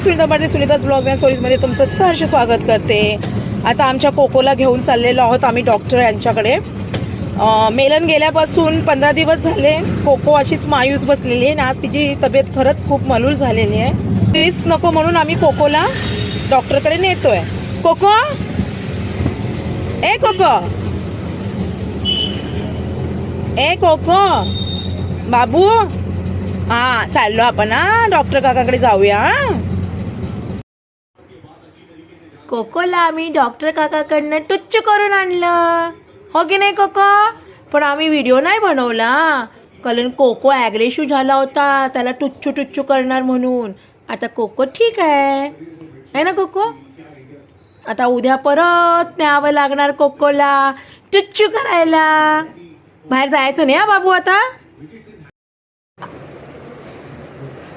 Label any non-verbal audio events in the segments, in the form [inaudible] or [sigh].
सुनीता पाटील सुनीताच blog and स्टोरीजमध्ये तुमचं सहर्ष स्वागत करते. आता आमच्या कोकोला घेऊन चाललेलो आहोत आम्ही डॉक्टर यांच्याकडे. मेलन गेल्यापासून पंधरा दिवस झाले कोको अशीच मायूस बसलेली आहे आणि आज तिची तब्येत खरंच खूप मलूल झालेली आहे. रिस्क नको म्हणून आम्ही कोकोला डॉक्टरकडे नेतोय. कोको? ए कोको! ए कोको! बाबू! हा चाललो आपण हा डॉक्टर काकाकडे जाऊया हा. कोकोला आम्ही डॉक्टर काकाकडनं टुच्च करून आणलं. हो की नाही कोको? पण आम्ही व्हिडिओ नाही बनवला. कारण कोको ॲग्रेसिव्ह झाला होता. त्याला टुच्चू टुच्चू करणार म्हणून. आता कोको ठीक आहे. है ना कोको? आता उद्या परत न्यावं लागणार कोकोला. टुच्चू करायला. बाहेर जायचं नाही हा बाबू आता?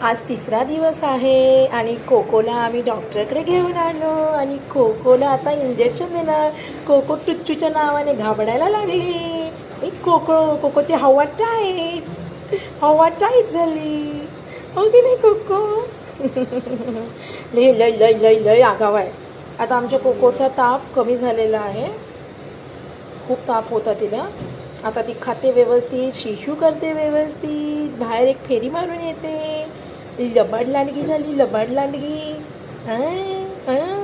आज तिसरा दिवस आहे आणि कोकोला आम्ही डॉक्टरकडे घेऊन आलो आणि कोकोला आता इंजेक्शन देणार. कोको टुच्चूच्या नावाने घाबरायला लागली. कोको कोकोची हवा टाईट हवा टाईट झाली. हो की नाही कोको? [laughs] लय लय लय लय लय आगाव आहे. आता आमच्या कोकोचा ताप कमी झालेला आहे. खूप ताप होता तिला. आता ती खाते व्यवस्थित शिशू करते व्यवस्थित बाहेर एक फेरी मारून येते. लबाड लांडगी झाली लबाड लांडगी. हां हां